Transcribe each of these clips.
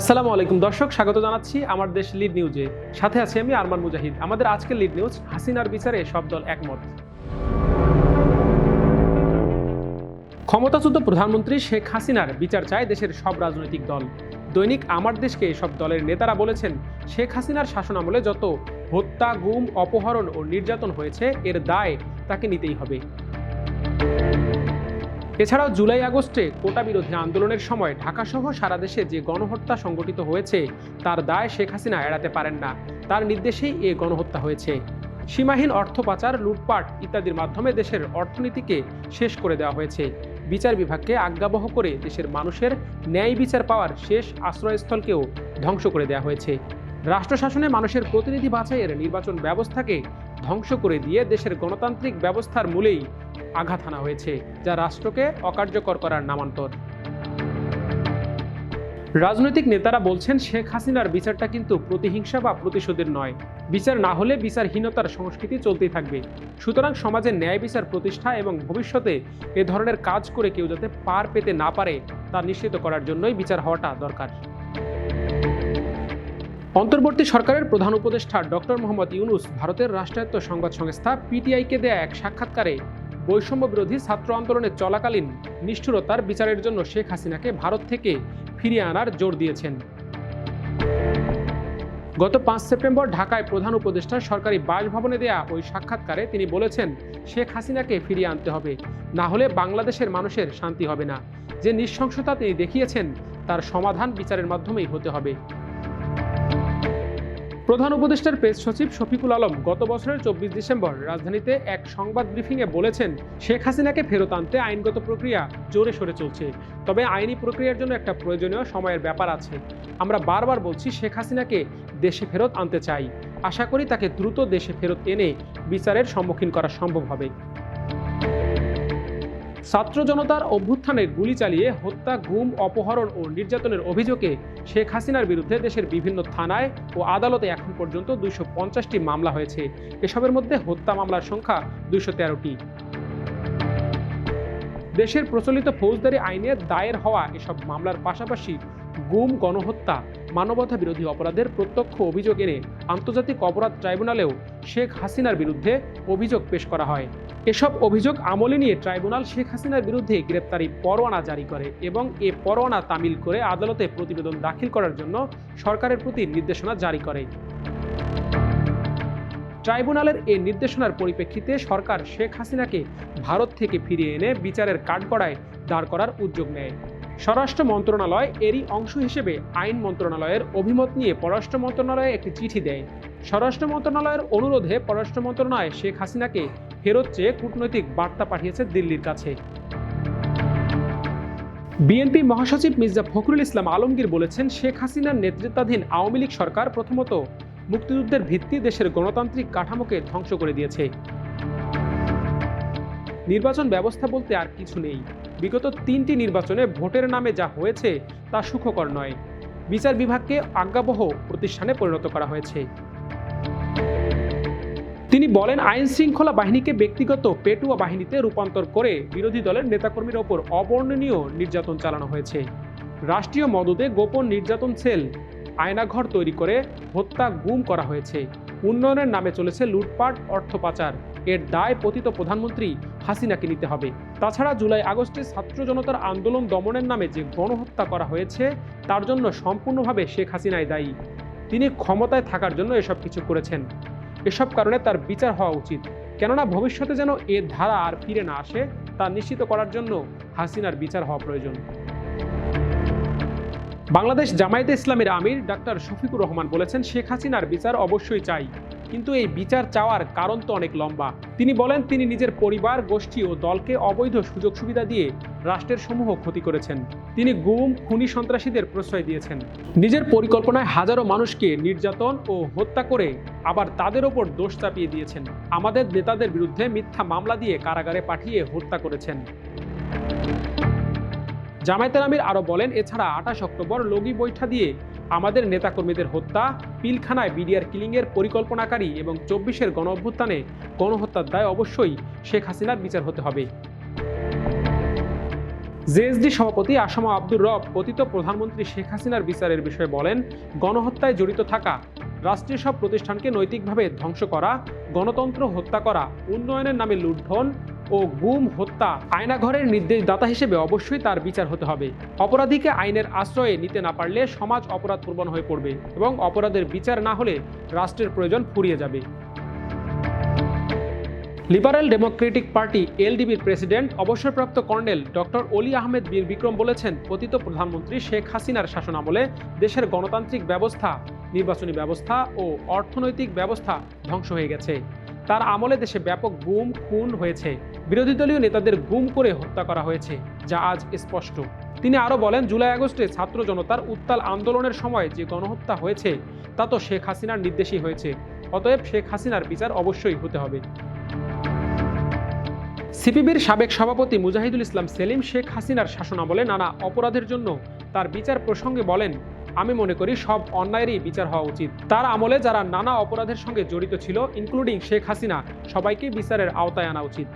আসসালামু আলাইকুম। দর্শক, স্বাগত জানাচ্ছি আমার দেশ লিড নিউজে সাথে আছি আমি আরমান মুজাহিদ। আমাদের আজকের লিড নিউজ হাসিনার বিচারে সব দল একমত। ক্ষমতাচ্যুত প্রধানমন্ত্রী শেখ হাসিনার বিচার চায় দেশের সব রাজনৈতিক দল। দৈনিক আমার দেশকে সব দলের নেতারা বলেছেন, শেখ হাসিনার শাসনামলে যত হত্যা, গুম, অপহরণ ও নির্যাতন হয়েছে, এর দায় তাকে নিতেই হবে। এছাড়াও জুলাই আগস্টে কোটা বিরোধী আন্দোলনের সময় ঢাকাসহ সারা দেশে যে গণহত্যা সংগঠিত হয়েছে, তার দায় শেখ হাসিনা এড়াতে পারেন না। তার নির্দেশেই এ গণহত্যা হয়েছে। সীমাহীন অর্থ পাচার, লুটপাট ইত্যাদির মাধ্যমে দেশের অর্থনীতিকে শেষ করে দেওয়া হয়েছে। বিচার বিভাগকে আজ্ঞাবহ করে দেশের মানুষের ন্যায় বিচার পাওয়ার শেষ আশ্রয়স্থলকেও ধ্বংস করে দেওয়া হয়েছে। রাষ্ট্র শাসনে মানুষের প্রতিনিধি বাছাইয়ের নির্বাচন ব্যবস্থাকে ধ্বংস করে দিয়ে দেশের গণতান্ত্রিক ব্যবস্থার মূলেই আঘাত হানা হয়েছে, যা রাষ্ট্রকে অকার্যকর করার নামান্তর। রাজনৈতিক নেতারা বলছেন, শেখ হাসিনার বিচারটা কিন্তু প্রতিহিংসা বা প্রতিশোধের নয়। বিচার না হলে বিচারহীনতার সংস্কৃতি চলতেই থাকবে। সুতরাং সমাজের ন্যায় বিচার প্রতিষ্ঠা এবং ভবিষ্যতে এ ধরনের কাজ করে কেউ যাতে পার পেতে না পারে, তা নিশ্চিত করার জন্যই বিচার হওয়াটা দরকার। অন্তর্বর্তী সরকারের প্রধান উপদেষ্টা ডক্টর মোহাম্মদ ইউনুস, ভারতের রাষ্ট্রায়ত্ত সংবাদ সংস্থা পিটিআইকে দেয়া এক সাক্ষাৎকারে বৈষম্য বিরোধী ছাত্র আন্দোলনের চলাকালীন নিষ্ঠুরতার বিচারের জন্য শেখ হাসিনাকে ভারত থেকে ফিরিয়ে আনার জোর দিয়েছেন। গত পাঁচ সেপ্টেম্বর ঢাকায় প্রধান উপদেষ্টা সরকারি বাসভবনে দেয়া ওই সাক্ষাৎকারে তিনি বলেছেন, শেখ হাসিনাকে ফিরিয়ে আনতে হবে, না হলে বাংলাদেশের মানুষের শান্তি হবে না। যে নৃশংসতা তিনি দেখিয়েছেন, তার সমাধান বিচারের মাধ্যমেই হতে হবে। প্রধান উপদেষ্টার প্রেস সচিব শফিকুল আলম গত বছরের চব্বিশ ডিসেম্বর রাজধানীতে এক সংবাদ ব্রিফিংয়ে বলেছেন, শেখ হাসিনাকে ফেরত আনতে আইনগত প্রক্রিয়া জোরে সরে চলছে। তবে আইনি প্রক্রিয়ার জন্য একটা প্রয়োজনীয় সময়ের ব্যাপার আছে। আমরা বারবার বলছি, শেখ হাসিনাকে দেশে ফেরত আনতে চাই। আশা করি তাকে দ্রুত দেশে ফেরত এনে বিচারের সম্মুখীন করা সম্ভব হবে। ছাত্র জনতার অভ্যুত্থানে গুলি চালিয়ে হত্যা, গুম, অপহরণ ও নির্যাতনের অভিযোগে শেখ হাসিনার বিরুদ্ধে দেশের বিভিন্ন থানায় ও আদালতে এখন পর্যন্ত দুইশো পঞ্চাশটি মামলা হয়েছে। এসবের মধ্যে হত্যা মামলার সংখ্যা দুইশো তেরোটি। দেশের প্রচলিত ফৌজদারি আইনে দায়ের হওয়া এসব মামলার পাশাপাশি গুম, গণহত্যা, মানবতা বিরোধী অপরাধের প্রত্যক্ষ অভিযোগ এনে আন্তর্জাতিক অপরাধ ট্রাইব্যুনালেও শেখ হাসিনার বিরুদ্ধে অভিযোগ পেশ করা হয়। এসব অভিযোগ আমলে নিয়ে ট্রাইব্যুনাল শেখ হাসিনার বিরুদ্ধে গ্রেপ্তারি পরোয়ানা জারি করে এবং এ পরোয়ানা তামিল করে আদালতে প্রতিবেদন দাখিল করার জন্য সরকারের প্রতি নির্দেশনা জারি করে। ট্রাইব্যুনালের এই নির্দেশনার পরিপ্রেক্ষিতে সরকার শেখ হাসিনাকে ভারত থেকে ফিরিয়ে এনে বিচারের কাঠগড়ায় দাঁড় করার উদ্যোগ নেয়। স্বরাষ্ট্র মন্ত্রণালয় এরই অংশ হিসেবে আইন মন্ত্রণালয়ের অভিমত নিয়ে পররাষ্ট্র মন্ত্রণালয়ে একটি চিঠি দেয়। স্বরাষ্ট্র মন্ত্রণালয়ের অনুরোধে পররাষ্ট্র মন্ত্রণালয় শেখ হাসিনাকে ফেরত চেয়ে কূটনৈতিক বার্তা পাঠিয়েছে দিল্লির কাছে। বিএনপি মহাসচিব মির্জা ফখরুল ইসলাম আলমগীর বলেছেন, শেখ হাসিনার নেতৃত্বাধীন আওয়ামী লীগ সরকার প্রথমত মুক্তিযুদ্ধের ভিত্তি দেশের গণতান্ত্রিক কাঠামোকে ধ্বংস করে দিয়েছে। নির্বাচন ব্যবস্থা বলতে আর কিছু নেই। বিগত তিনটি নির্বাচনে ভোটের নামে যা হয়েছে তা সুখকর নয়। বিচার বিভাগকে আজ্ঞাবহ প্রতিষ্ঠানে পরিণত করা হয়েছে। তিনি বলেন আইন শৃঙ্খলা বাহিনীকে ব্যক্তিগত পেটুয়া বাহিনীতে রূপান্তর করে বিরোধী দলের নেতাকর্মীর ওপর অবর্ণনীয় নির্যাতন চালানো হয়েছে। রাষ্ট্রীয় মদদে গোপন নির্যাতন সেল, আয়নাঘর তৈরি করে হত্যা গুম করা হয়েছে। উন্নয়নের নামে চলেছে লুটপাট, অর্থ পাচার। এর দায় পতিত প্রধানমন্ত্রী হাসিনাকে নিতে হবে। তাছাড়া জুলাই আগস্টে ছাত্র জনতার আন্দোলন দমনের নামে যে গণহত্যা করা হয়েছে, তার জন্য সম্পূর্ণভাবে শেখ হাসিনাই দায়ী। তিনি ক্ষমতায় থাকার জন্য এসব কিছু করেছেন। এসব কারণে তার বিচার হওয়া উচিত। কেননা ভবিষ্যতে যেন এ ধারা আর ফিরে না আসে, তা নিশ্চিত করার জন্য হাসিনার বিচার হওয়া প্রয়োজন। বাংলাদেশ জামায়াতে ইসলামের আমির ডাক্তার শফিকুর রহমান বলেছেন, শেখ হাসিনার বিচার অবশ্যই চাই। কিন্তু এই বিচার চাওয়ার কারণ তো অনেক লম্বা। তিনি বলেন, তিনি নিজের পরিবার, গোষ্ঠী ও দলকে অবৈধ সুযোগ সুবিধা দিয়ে রাষ্ট্রের সমূহ ক্ষতি করেছেন। তিনি গুম, খুনি সন্ত্রাসীদের প্রশ্রয় দিয়েছেন। নিজের পরিকল্পনায় হাজারো মানুষকে নির্যাতন ও হত্যা করে আবার তাদের ওপর দোষ চাপিয়ে দিয়েছেন। আমাদের নেতাদের বিরুদ্ধে মিথ্যা মামলা দিয়ে কারাগারে পাঠিয়ে হত্যা করেছেন। জামায়াতের আমির আরও বলেন, এছাড়া আঠাশ অক্টোবর লগি বৈঠা দিয়ে আমাদের নেতাকর্মীদের হত্যা, পিলখানায় বিডিআর কিলিংয়ের পরিকল্পনাকারী এবং চব্বিশের গণ অভ্যুত্থানে গণহত্যার দায় অবশ্যই শেখ হাসিনার বিচার হতে হবে। জেএসডি সভাপতি আসামা আব্দুর রব কথিত প্রধানমন্ত্রী শেখ হাসিনার বিচারের বিষয়ে বলেন, গণহত্যায় জড়িত থাকা, রাষ্ট্রীয় সব প্রতিষ্ঠানকে নৈতিকভাবে ধ্বংস করা, গণতন্ত্র হত্যা করা, উন্নয়নের নামে লুণ্ঠন ও গুম হত্যা আয়নাঘরের নির্দেশদাতা হিসেবে অবশ্যই তার বিচার হতে হবে। অপরাধীকে আইনের আশ্রয়ে নিতে না পারলে সমাজ অপরাধ প্রবণ হয়ে পড়বে এবং অপরাধের বিচার না হলে রাষ্ট্রের প্রয়োজন ফুরিয়ে যাবে। লিবারেল ডেমোক্রেটিক পার্টি এলডিবির প্রেসিডেন্ট, অবসরপ্রাপ্ত কর্নেল ডক্টর অলি আহমেদ বীর বিক্রম বলেছেন, পতিত প্রধানমন্ত্রী শেখ হাসিনার শাসনামলে দেশের গণতান্ত্রিক ব্যবস্থা, নির্বাচনী ব্যবস্থা ও অর্থনৈতিক ব্যবস্থা ধ্বংস হয়ে গেছে। তার আমলে দেশে ব্যাপক গুম, খুন হয়েছে। বিরোধী দলীয় নেতাদের গুম করে হত্যা করা হয়েছে, যা আজ স্পষ্ট। তিনি আরও বলেন, জুলাই আগস্টে ছাত্র জনতার উত্তাল আন্দোলনের সময় যে গণহত্যা হয়েছে, তা তো শেখ হাসিনার নির্দেশই হয়েছে। অতএব শেখ হাসিনার বিচার অবশ্যই হতে হবে। সিপিবির সাবেক সভাপতি মুজাহিদুল ইসলাম সেলিম শেখ হাসিনার শাসনামলে নানা অপরাধের জন্য তার বিচার প্রসঙ্গে বলেন, আমি মনে করি সব অন্যায়েরই বিচার হওয়া উচিত। তার আমলে যারা নানা অপরাধের সঙ্গে জড়িত ছিল ইনক্লুডিং শেখ হাসিনা, সবাইকে বিচারের আওতায় আনা উচিত।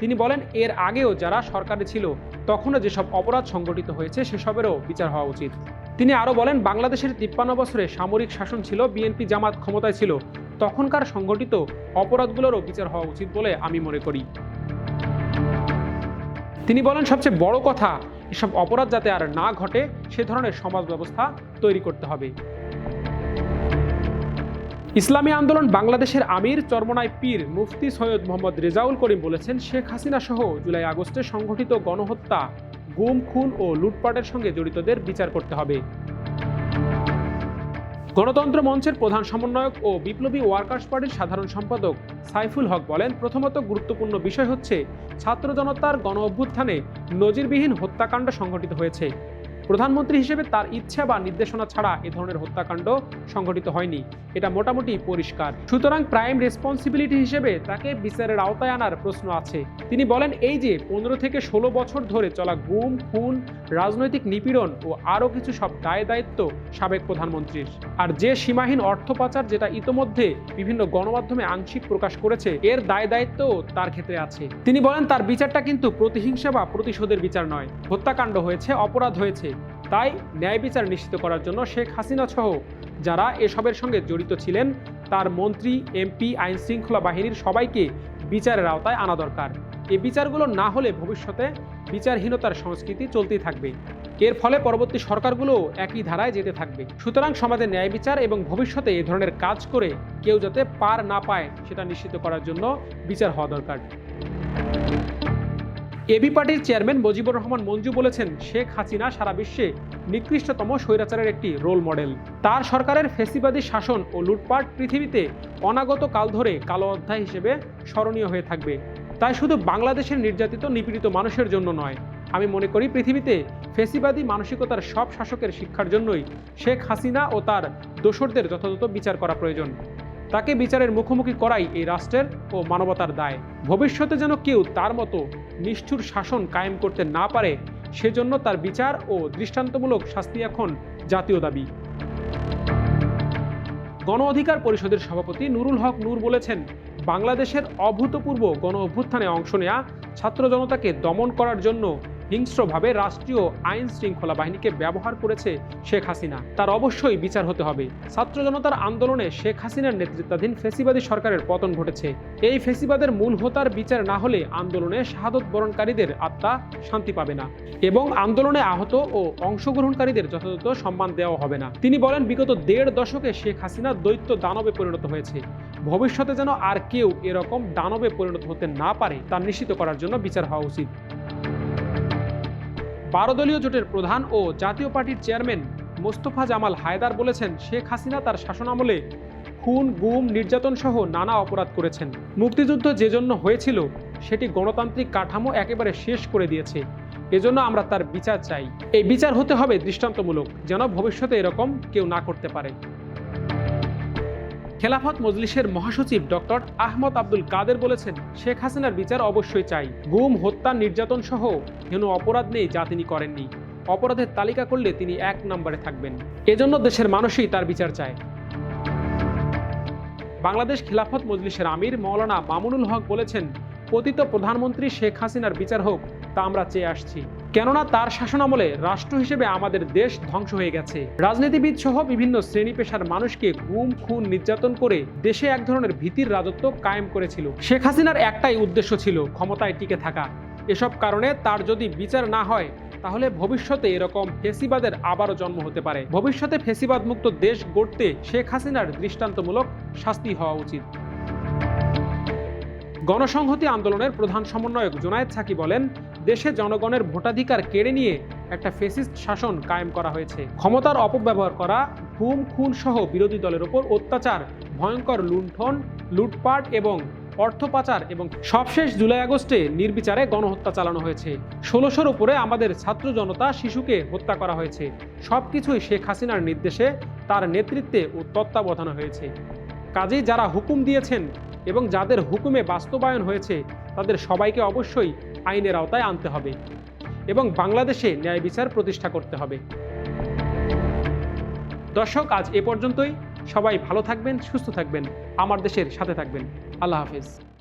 তিনি বলেন, এর আগেও যারা সরকারে ছিল, তখনও যেসব অপরাধ সংগঠিত হয়েছে, সেসবেরও বিচার হওয়া উচিত। তিনি আরও বলেন, বাংলাদেশের তিপ্পান্ন বছরে সামরিক শাসন ছিল, বিএনপি জামাত ক্ষমতায় ছিল, তখনকার সংগঠিত অপরাধগুলোরও বিচার হওয়া উচিত বলে আমি মনে করি। তিনি বলেন, সবচেয়ে বড় কথা, এসব অপরাধ যাতে আর না ঘটে, সে ধরনের সমাজ ব্যবস্থা তৈরি করতে হবে। ইসলামী আন্দোলন বাংলাদেশের আমির চর্মনায় পীর মুফতি সৈয়দ মোহাম্মদ রেজাউল করিম বলেছেন, শেখ হাসিনা সহ জুলাই আগস্টে সংঘটিত গণহত্যা, গুম, খুন ও লুটপাটের সঙ্গে জড়িতদের বিচার করতে হবে। গণতন্ত্র মঞ্চের প্রধান সমন্বয়ক ও বিপ্লবী ওয়ার্কার্স পার্টির সাধারণ সম্পাদক সাইফুল হক বলেন, প্রথমত গুরুত্বপূর্ণ বিষয় হচ্ছে ছাত্র জনতার গণ অভ্যুত্থানে নজিরবিহীন হত্যাকাণ্ড সংঘটিত হয়েছে। প্রধানমন্ত্রী হিসেবে তার ইচ্ছা বা নির্দেশনা ছাড়া এ ধরনের হত্যাকাণ্ড সংঘটিত হয়নি। এটা মোটামুটি পরিষ্কার। সুতরাং প্রাইম রেসপন্সিবিলিটি হিসেবে তাকে বিচারের আওতায় আনার প্রশ্ন আছে। তিনি বলেন, এই যে পনেরো থেকে ষোলো বছর ধরে চলা গুম, খুন, রাজনৈতিক নিপীড়ন ও আরও কিছু সব দায় দায়িত্ব সাবেক প্রধানমন্ত্রীর। আর যে সীমাহীন অর্থ পাচার যেটা ইতোমধ্যে বিভিন্ন গণমাধ্যমে আংশিক প্রকাশ করেছে, এর দায় দায়িত্ব তার ক্ষেত্রে আছে। তিনি বলেন, তার বিচারটা কিন্তু প্রতিহিংসা বা প্রতিশোধের বিচার নয়। হত্যাকাণ্ড হয়েছে, অপরাধ হয়েছে। তাই ন্যায় বিচার নিশ্চিত করার জন্য শেখ হাসিনা সহ যারা এসবের সঙ্গে জড়িত ছিলেন, তার মন্ত্রী এমপি আইন শৃঙ্খলা বাহিনীর সবাইকে বিচারের আওতায় আনা দরকার। এই বিচারগুলো না হলে ভবিষ্যতে বিচারহীনতার সংস্কৃতি চলতেই থাকবে। এর ফলে পরবর্তী সরকারগুলো একই ধারায় যেতে থাকবে। সুতরাং সমাজে ন্যায় বিচার এবং ভবিষ্যতে এ ধরনের কাজ করে কেউ যাতে পার না পায়, সেটা নিশ্চিত করার জন্য বিচার হওয়া দরকার। এবি পার্টির চেয়ারম্যান মুজিবুর রহমান মঞ্জু বলেছেন, শেখ হাসিনা সারা বিশ্বে নিকৃষ্টতম স্বৈরাচারের একটি রোল মডেল। তার সরকারের ফেসিবাদী শাসন ও লুটপাট পৃথিবীতে অনাগত কাল ধরে কালো অধ্যায় হিসেবে স্মরণীয় হয়ে থাকবে। তাই শুধু বাংলাদেশের নির্যাতিত, নিপীড়িত মানুষের জন্য নয়, আমি মনে করি পৃথিবীতে ফেসিবাদী মানসিকতার সব শাসকের শিক্ষার জন্যই শেখ হাসিনা ও তার দোসরদের যথাযথ বিচার করা প্রয়োজন। তাকে বিচারের মুখোমুখি করাই এই রাষ্ট্রের ও মানবতার দায়। ভবিষ্যতে যেন কেউ তার মতো নিষ্ঠুর শাসন কায়েম করতে না পারে, সেজন্য তার বিচার ও দৃষ্টান্তমূলক শাস্তি এখন জাতীয় দাবি। গণ অধিকার পরিষদের সভাপতি নুরুল হক নূর বলেছেন, বাংলাদেশের অভূতপূর্ব গণ অভ্যুত্থানে অংশ নেয়া ছাত্র জনতাকে দমন করার জন্য হিংস্রভাবে রাষ্ট্রীয় আইন শৃঙ্খলা বাহিনীকে ব্যবহার করেছে শেখ হাসিনা। তার অবশ্যই বিচার হতে হবে। ছাত্র জনতার আন্দোলনে শেখ হাসিনার নেতৃত্বাধীন ফেসিবাদী সরকারের পতন ঘটেছে। এই ফেসিবাদের মূল হোতার বিচার না হলে আন্দোলনে শাহাদত বরণকারীদের আত্মা শান্তি পাবে না এবং আন্দোলনে আহত ও অংশগ্রহণকারীদের যথাযথ সম্মান দেওয়া হবে না। তিনি বলেন, বিগত দেড় দশকে শেখ হাসিনা দৈত্য দানবে পরিণত হয়েছে। ভবিষ্যতে যেন আর কেউ এরকম দানবে পরিণত হতে না পারে তা নিশ্চিত করার জন্য বিচার হওয়া উচিত। বারো দলীয় জোটের প্রধান ও জাতীয় পার্টির চেয়ারম্যান মোস্তফা জামাল হায়দার বলেছেন, শেখ হাসিনা তার শাসনামলে খুন, গুম, নির্যাতন সহ নানা অপরাধ করেছেন। মুক্তিযুদ্ধ যে জন্য হয়েছিল, সেটি গণতান্ত্রিক কাঠামো একেবারে শেষ করে দিয়েছে। এজন্য আমরা তার বিচার চাই। এই বিচার হতে হবে দৃষ্টান্তমূলক, যেন ভবিষ্যতে এরকম কেউ না করতে পারে। খেলাফত মজলিসের মহাসচিব ডক্টর আহমদ আব্দুল কাদের বলেছেন, শেখ হাসিনার বিচার অবশ্যই চাই। গুম, হত্যা, নির্যাতন সহ হেন অপরাধ নেই যা তিনি করেননি। অপরাধের তালিকা করলে তিনি এক নম্বরে থাকবেন। এজন্য দেশের মানুষই তার বিচার চায়। বাংলাদেশ খিলাফত মজলিসের আমির মৌলানা মামুনুল হক বলেছেন, পতিত প্রধানমন্ত্রী শেখ হাসিনার বিচার হোক, তা আমরা চেয়ে আসছি। কেননা তার শাসনামলে রাষ্ট্র হিসেবে আমাদের দেশ ধ্বংস হয়ে গেছে। রাজনীতিবিদ সহ বিভিন্ন শ্রেণি পেশার মানুষকে গুম, খুন, নির্যাতন করে দেশে এক ধরনের ভীতির রাজত্ব কায়েম করেছিল। শেখ হাসিনার একটাই উদ্দেশ্য ছিল ক্ষমতায় টিকে থাকা। এসব কারণে তার যদি বিচার না হয়, তাহলে ভবিষ্যতে এরকম ফেসিবাদের আবারও জন্ম হতে পারে। ভবিষ্যতে ফেসিবাদ মুক্ত দেশ গড়তে শেখ হাসিনার দৃষ্টান্তমূলক শাস্তি হওয়া উচিত। গণসংহতি আন্দোলনের প্রধান সমন্বয়ক জোনায়েদ সাকি বলেন দেশে জনগণের ভোটাধিকার কেড়ে নিয়ে একটা ফেসিস্ট শাসন কায়েম করা হয়েছে। ক্ষমতার অপব্যবহার করা গুম খুন সহ বিরোধী দলের ওপর অত্যাচার, ভয়ঙ্কর লুণ্ঠন, লুটপাট এবং অর্থ পাচার এবং সবশেষ জুলাই আগস্টে নির্বিচারে গণহত্যা চালানো হয়েছে। ষোলোশোর উপরে আমাদের ছাত্র জনতা শিশুকে হত্যা করা হয়েছে। সব কিছুই শেখ হাসিনার নির্দেশে তার নেতৃত্বে ও তত্ত্বাবধানে হয়েছে। কাজেই যারা হুকুম দিয়েছেন এবং যাদের হুকুমে বাস্তবায়ন হয়েছে, তাদের সবাইকে অবশ্যই আইনের আওতায় আনতে হবে এবং বাংলাদেশে ন্যায় বিচার প্রতিষ্ঠা করতে হবে। দর্শক, আজ এ পর্যন্তই। সবাই ভালো থাকবেন, সুস্থ থাকবেন। আমার দেশের সাথে থাকবেন। আল্লাহ হাফিজ।